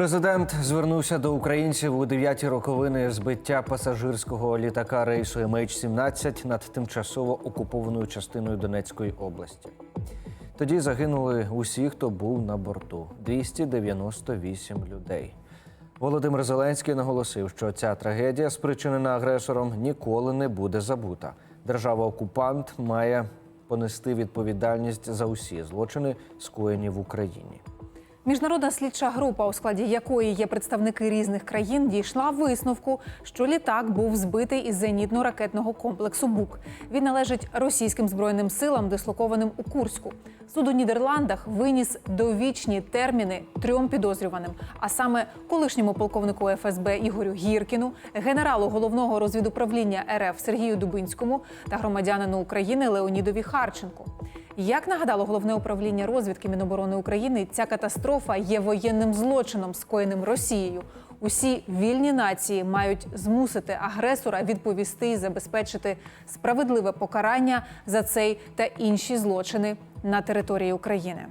Президент звернувся до українців у дев'яті роковини збиття пасажирського літака рейсу MH17 над тимчасово окупованою частиною Донецької області. Тоді загинули усі, хто був на борту 298 людей. Володимир Зеленський наголосив, що ця трагедія, спричинена агресором, ніколи не буде забута. Держава-окупант має понести відповідальність за усі злочини, скоєні в Україні. Міжнародна слідча група, у складі якої є представники різних країн, дійшла висновку, що літак був збитий із зенітно-ракетного комплексу БУК. Він належить російським збройним силам, дислокованим у Курську. Суд у Нідерландах виніс довічні терміни трьом підозрюваним, а саме колишньому полковнику ФСБ Ігорю Гіркіну, генералу головного розвідуправління РФ Сергію Дубинському та громадянину України Леонідові Харченку. Як нагадало головне управління розвідки Міноборони України, ця катастрофа є воєнним злочином, скоєним Росією. Усі вільні нації мають змусити агресора відповісти і забезпечити справедливе покарання за цей та інші злочини на території України.